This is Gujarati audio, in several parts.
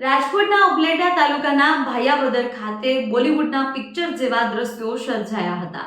રાજકોટના ઉપલેટા તાલુકાના ભાયાવદર ખાતે બોલિવૂડના પિક્ચર જેવા દ્રશ્યો સર્જાયા હતા.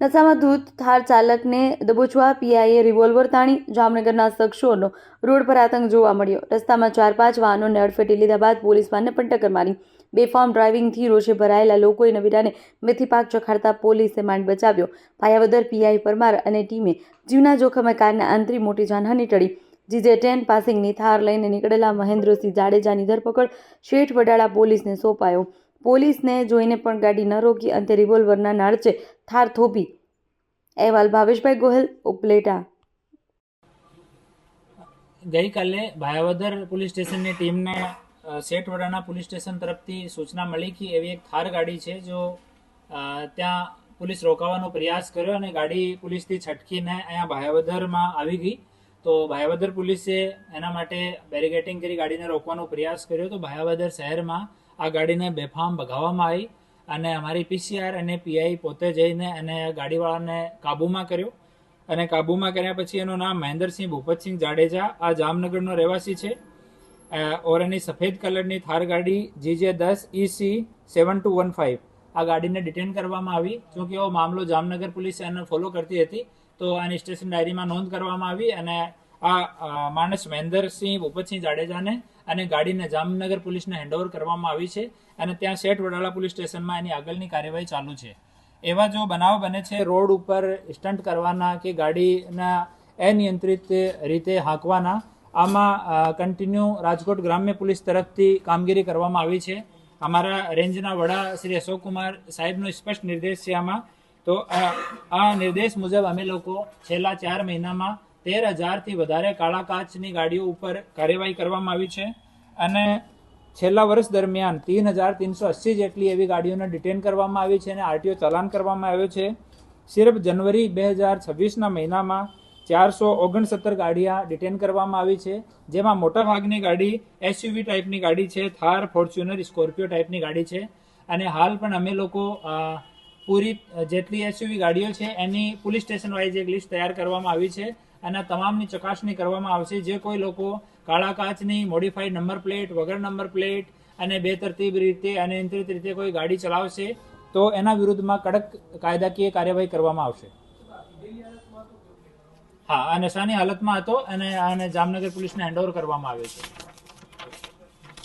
નશામાં ધૂત થાર ચાલકને દબોચવા પીઆઈએ રિવોલ્વર તાણી જામનગરના શખ્સોનો રોડ પર આતંક જોવા મળ્યો. રસ્તામાં ચાર પાંચ વાહનોને અડફેટી લીધા બાદ પોલીસ વાનને પણ ટક્કર મારી. બેફામ ડ્રાઇવિંગથી રોષે ભરાયેલા લોકોએ નવીરાને મેથી પાક ચખાડતા પોલીસે માંડ બચાવ્યો. ભાયાવદર પીઆઈ પરમાર અને ટીમે જીવના જોખમે કારના આંતરી મોટી જાનહાની ટળી. જીજે ટેન પાસિંગની થાર લઈને નીકળેલા મહેન્દ્રસિંહ જાડેજાની ધરપકડ શેઠ વડાળા પોલીસને સોંપાયો. પોલીસને જોઈને પણ ગાડી ન રોકી અંતે રિવોલ્વરના નાળચે થાર થોપી અહેવાલ ભાવેશભાઈ ગોહિલ, ઉપલેટા. ગઈકાલે ભાયાવદર પોલીસ સ્ટેશનની ટીમને શેઠ શેઠવડાના પોલીસ સ્ટેશન તરફથી સૂચના મળી કે એવી એક થાર ગાડી છે જો ત્યાં પોલીસ રોકાવાનો પ્રયાસ કર્યો અને ગાડી પોલીસથી છટકીને અહીંયા ભાયાવદરમાં આવી ગઈ. તો ભાયાવદર પોલીસે એના માટે બેરિકેટિંગ કરી ગાડીને રોકવાનો પ્રયાસ કર્યો તો ભાયાવદર શહેરમાં આ ગાડીને બેફામ ભગાવવામાં આવી અને અમારી પીસીઆર અને પીઆઈ પોતે જઈને અને ગાડીવાળાને કાબૂમાં કર્યો અને કાબૂમાં કર્યા પછી એનું નામ મહેન્દ્રસિંહ ભૂપતસિંહ જાડેજા, આ જામનગરનો રહેવાસી છે. ઓર એની સફેદ કલરની થાર ગાડી જીજે દસ EC seven two one five આ ગાડીને ડિટેન કરવામાં આવી. જોકે એવો મામલો જામનગર પોલીસ એને ફોલો કરતી હતી, તો આની સ્ટેશન ડાયરીમાં નોંધ કરવામાં આવી અને આ માણસ મહેન્દ્રસિંહ, ભૂપતસિંહ જાડેજાને અને ગાડીને જામનગર પોલીસને હેન્ડઓવર કરવામાં આવી છે અને ત્યાં શેઠ વડાળા પોલીસ સ્ટેશનમાં એની આગળની કાર્યવાહી ચાલુ છે. એવા જો બનાવ બને છે, રોડ ઉપર સ્ટન્ટ કરવાના કે ગાડીના અનિયંત્રિત રીતે હાંકવાના, આમાં કન્ટિન્યુ રાજકોટ ગ્રામ્ય પોલીસ તરફથી કામગીરી કરવામાં આવી છે. અમારા રેન્જના વડા શ્રી અશોક કુમાર સાહેબનો સ્પષ્ટ નિર્દેશ છે આમાં. તો આ નિર્દેશ મુજબ અમે લોકો છેલ્લા ચાર મહિનામાં તેર હજારથી વધારે કાળા કાચની ગાડીઓ ઉપર કાર્યવાહી કરવામાં આવી છે. અને છેલ્લા વર્ષ દરમિયાન તીન હજાર તીનસો અસી જેટલી એવી ગાડીઓને ડિટેન કરવામાં આવી છે અને આરટીઓ ચલાન કરવામાં આવ્યો છે. સિર્ફ જનવરી બે હજાર છવ્વીસના મહિનામાં ચારસો ઓગણસત્તર ગાડીયા ડિટેન કરવામાં આવી છે, જેમાં મોટાભાગની ગાડી એસયુવી ટાઈપની ગાડી છે થાર ફોર્ચ્યુનર સ્કોર્પિયો ટાઈપની ગાડી છે. અને હાલ પણ અમે લોકો પૂરી જેટલી એસયુવી ગાડીઓ છે, એની પોલીસ સ્ટેશન વાઇઝ એક લિસ્ટ તૈયાર કરવામાં આવી છે અને તમામની ચકાસણી કરવામાં આવશે. જે કોઈ લોકો કાળા કાચની મોડિફાઈડ નંબર પ્લેટ વગર નંબર પ્લેટ અને બેતરતીબ રીતે અનિયંત્રિત રીતે કોઈ ગાડી ચલાવશે, તો એના વિરુદ્ધમાં કડક કાયદાકીય કાર્યવાહી કરવામાં આવશે. હા અને શાની હાલતમાં હતો અને આને જામનગર પોલીસને હેન્ડઓવર કરવામાં આવ્યો છે.